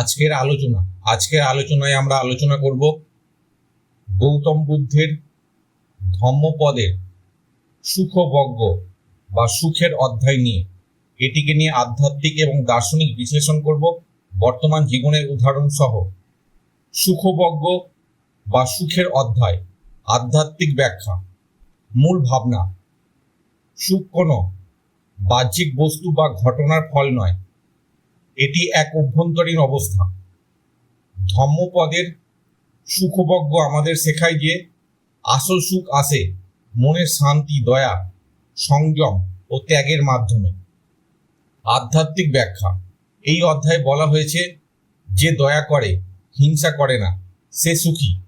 আজকের আলোচনা, আজকের আলোচনায় আমরা আলোচনা করব গৌতম বুদ্ধের ধম্মপদের সুখবজ্ঞ বা সুখের অধ্যায় নিয়ে। এটিকে নিয়ে আধ্যাত্মিক এবং দার্শনিক বিশ্লেষণ করব, বর্তমান জীবনের উদাহরণ সহ। সুখবজ্ঞ বা সুখের অধ্যায়, আধ্যাত্মিক ব্যাখ্যা। মূল ভাবনা, সুখ কোনো বাহ্যিক বস্তু বা ঘটনার ফল নয়। এটি এক অভ্যন্তরীণ অবস্থা। ধম্মপদের সুখবজ্ঞ আমাদের শেখায় যে, আসল সুখ আসে মনের শান্তি, দয়া, সংযম ও ত্যাগের মাধ্যমে। আধ্যাত্মিক ব্যাখ্যা। এই অধ্যায়ে বলা হয়েছে, যে দয়া করে, হিংসা করে না, সে সুখী।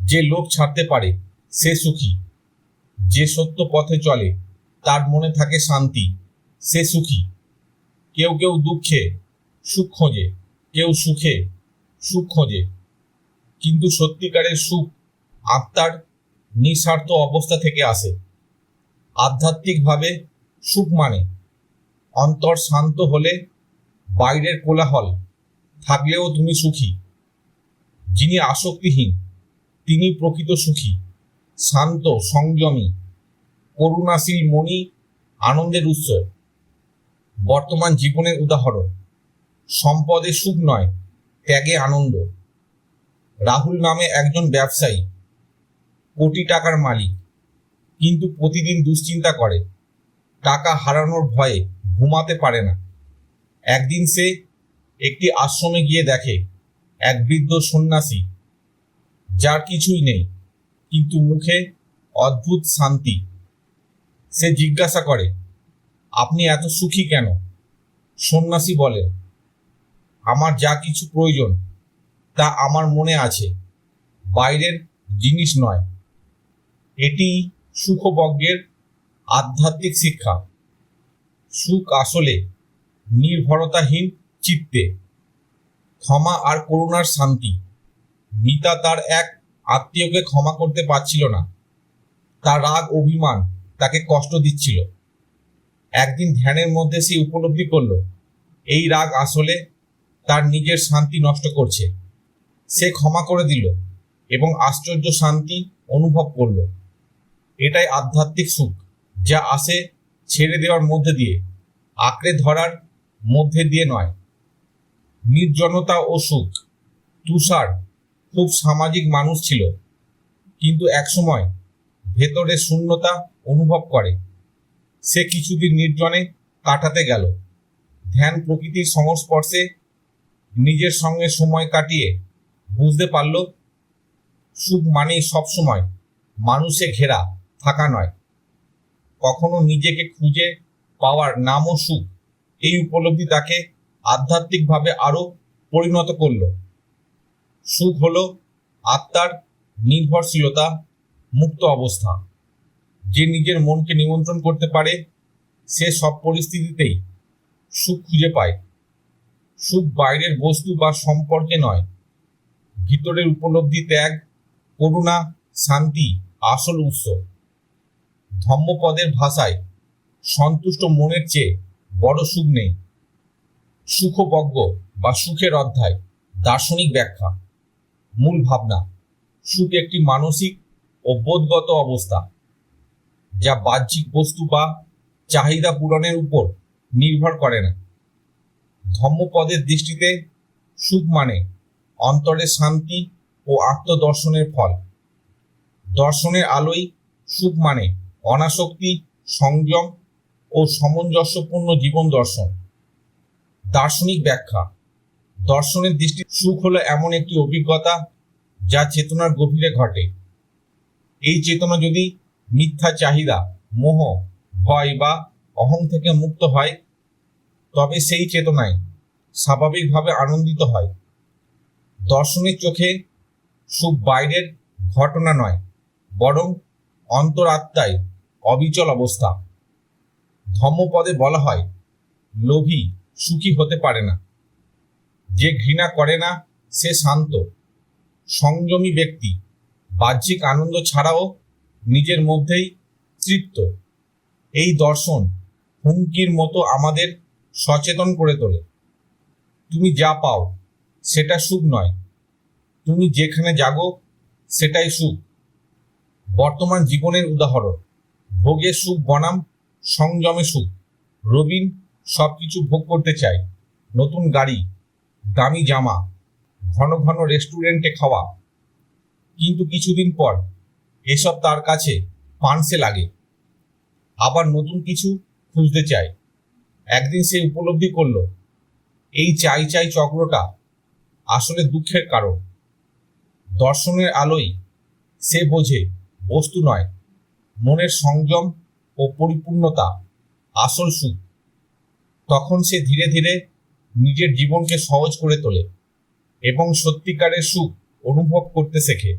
যে লোক ছাড়তে পারে, সে সুখী। যে সত্য পথে চলে, তার মনে থাকে শান্তি, সে সুখী। কেউ কেউ দুঃখে সুখ খোঁজে, কেউ সুখে, সুখ খোঁজে। কিন্তু সত্যিকারের সুখ আত্মার নিঃস্বার্থ অবস্থা থেকে আসে। আধ্যাত্মিকভাবে সুখ মানে অন্তর শান্ত হলে বাইরের কোলাহল থাকলেও তুমি সুখী। যিনি আসক্তিহীন, তিনি প্রকৃত সুখী। শান্ত, সংযমী, করুণাশীল মণি আনন্দের উৎস। বর্তমান জীবনের উদাহরণ। সম্পদে সুখ নয়, ত্যাগে আনন্দ। রাহুল নামে একজন ব্যবসায়ী, কোটি টাকার মালিক, কিন্তু প্রতিদিন দুশ্চিন্তা করে। টাকা হারানোর ভয়ে ঘুমাতে পারে না। একদিন সে একটি আশ্রমে গিয়ে দেখে, এক বৃদ্ধ সন্ন্যাসী, যার কিছুই নেই, কিন্তু মুখে অদ্ভুত শান্তি। সে জিজ্ঞাসা করে, আপনি এত সুখী কেন? সন্ন্যাসী বলে আমার যা কিছু প্রয়োজন, তা আমার মনে আছে। বাইরের জিনিস নয়। এটি সুখবজ্ঞের আধ্যাত্মিক শিক্ষা। সুখ আসলে নির্ভরতাহীন চিত্তে। ক্ষমা আর করুণার শান্তি। মিতা তার এক আত্মীয়কে ক্ষমা করতে পারছিল না। তার রাগ, অভিমান তাকে কষ্ট দিচ্ছিল। একদিন ধ্যানের মধ্যে সে উপলব্ধি করল, এই রাগ আসলে তার নিজের শান্তি নষ্ট করছে। সে ক্ষমা করে দিল এবং আশ্চর্য শান্তি অনুভব করল। এটাই আধ্যাত্মিক সুখ, যা আসে ছেড়ে দেওয়ার মধ্যে দিয়ে, আঁকড়ে ধরার মধ্যে দিয়ে নয়। নির্জনতা ও সুখ, তুষার খুব সামাজিক মানুষ ছিল, কিন্তু একসময় ভেতরে শূন্যতা অনুভব করে। সে কিছুদিন নির্জনে কাটাতে গেল। ধ্যান প্রকৃতির সংস্পর্শে নিজের সঙ্গে সময় কাটিয়ে বুঝতে পারল, সুখ মানেই সবসময় মানুষে ঘেরা, থাকা নয়। কখনো নিজেকে খুঁজে পাওয়ার নামও সুখ। এই উপলব্ধি তাকে আধ্যাত্মিকভাবে আরও পরিণত করল। সুখ হলো আত্মার নির্ভরশীলতা মুক্ত অবস্থা। যে নিজের মনকে নিমন্ত্রণ করতে পারে, সে সব পরিস্থিতিতেই সুখ খুঁজে পায়। সুখ বাইরের বস্তু বা সম্পর্কে নয়, ভিতরের উপলব্ধি, ত্যাগ, করুণা, শান্তি, আসল উৎস। ধম্মপদের ভাষায় সন্তুষ্ট মনের চেয়ে বড় সুখ নেই। সুখবজ্ঞ বা সুখের অধ্যায়, দার্শনিক ব্যাখ্যা। মূল ভাবনা, সুখ একটি মানসিক ও বোধগত অবস্থা, যা বাহ্যিক বস্তু বা চাহিদা পূরণের উপর নির্ভর করে না। ধম্মপদের দৃষ্টিতে সুখ মানে অন্তরে শান্তি ও আত্মদর্শনের ফল। দর্শনের আলোয় সুখ মানে অনাসক্তি, সংযম ও সামঞ্জস্যপূর্ণ জীবন দর্শন। দার্শনিক ব্যাখ্যা, দর্শনের দৃষ্টি সুখ হলো এমন একটি অভিজ্ঞতা যা চেতনার গভীরে ঘটে। এই চেতনা যদি মিথ্যা চাহিদা, মোহ, ভয় বা অহং থেকে মুক্ত হয়, তবে সেই চেতনায় স্বাভাবিকভাবে আনন্দিত হয়। দর্শনের চোখে সুখ বাইরের ঘটনা নয়, বরং অন্তরাত্মায় অবিচল অবস্থা। ধম্মপদে বলা হয়, লোভী সুখী হতে পারে না। যে ঘৃণা করে না, সে শান্ত। সংযমী ব্যক্তি, বাহ্যিক আনন্দ ছাড়াও নিজের মধ্যেই তৃপ্ত। এই দর্শন হুমকির মতো আমাদের সচেতন করে তোলে। তুমি যা পাও, সেটা সুখ নয়। তুমি যেখানে জাগো, সেটাই সুখ। বর্তমান জীবনের উদাহরণ, ভোগে সুখ বনাম, সংযমে সুখ। রবিন সব কিছু ভোগ করতে চায়, নতুন গাড়ি, দামি জামা, ঘন ঘন রেস্টুরেন্টে খাওয়া। কিন্তু কিছুদিন পর এসব তার কাছে পানসে লাগে। আবার নতুন কিছু খুঁজতে চায়। একদিন সে উপলব্ধি করল এই চাই চাই চক্রটা আসলে দুঃখের কারণ। দর্শনের আলোয় সে বোঝে বস্তু নয়, মনের সংযম ও পরিপূর্ণতা আসল সুখ। তখন সে ধীরে ধীরে নিজের জীবনকে সহজ করে তোলে এবং সত্যিকারের সুখ অনুভব করতে শেখে।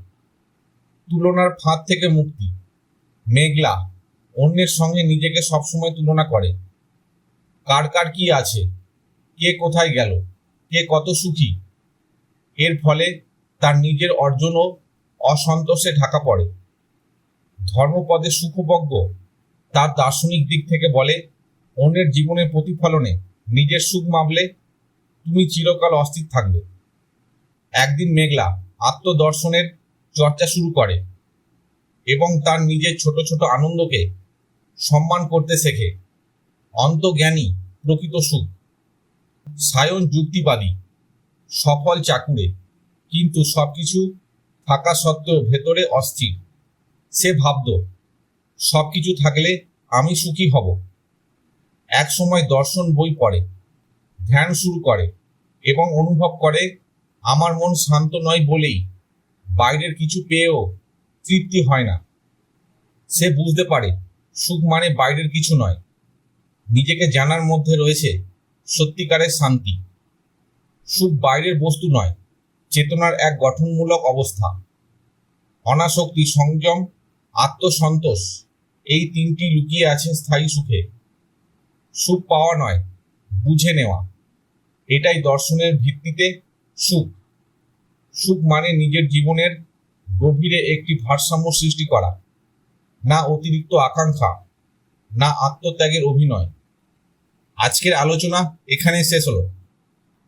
তুলনার ফাঁদ থেকে মুক্তি। মেঘলা অন্যের সঙ্গে নিজেকে সবসময় তুলনা করে। কার কার কি আছে? কে কোথায় গেল, কে কত সুখী। এর ফলে তার নিজের অর্জনও অসন্তোষে ঢাকা পড়ে। ধর্মপদে সুখভজ্ঞ তার দার্শনিক দিক থেকে বলে, অন্যের জীবনের প্রতিফলনে নিজের সুখ মাপলে তুমি চিরকাল অস্থির থাকবে। একদিন মেঘলা আত্মদর্শনের চর্চা শুরু করে এবং তার নিজের ছোট ছোট আনন্দকে সম্মান করতে শেখে। অন্তজ্ঞানী প্রকৃত সুখ। সায়ন যুক্তিবাদী, সফল চাকুরে। কিন্তু সবকিছু থাকা সত্ত্বেও ভেতরে অস্থির। সে ভাবত, সবকিছু থাকলে আমি সুখী হব। এক সময় দর্শন বই পড়ে, ধ্যান শুরু করে এবং অনুভব করে, আমার মন শান্ত নয় বলেই বাইরের কিছু পেয়েও তৃপ্তি হয় না। সে বুঝতে পারে, সুখ মানে বাইরের কিছু নয়। নিজেকে জানার মধ্যে রয়েছে সত্যিকারের শান্তি। সুখ বাইরের বস্তু নয়, চেতনার এক গঠনমূলক অবস্থা। অনাসক্তি, সংযম, আত্মসন্তোষ এই তিনটি লুকিয়ে আছে স্থায়ী সুখে। সুখ পাওয়া নয়, বুঝে নেওয়া। এটাই দর্শনের ভিত্তিতে সুখ। সুখ মানে নিজের জীবনের গভীরে একটি ভারসাম্য সৃষ্টি করা, না অতিরিক্ত আকাঙ্ক্ষা, না আত্মত্যাগের অভিনয়। আজকের আলোচনা এখানে শেষ হলো।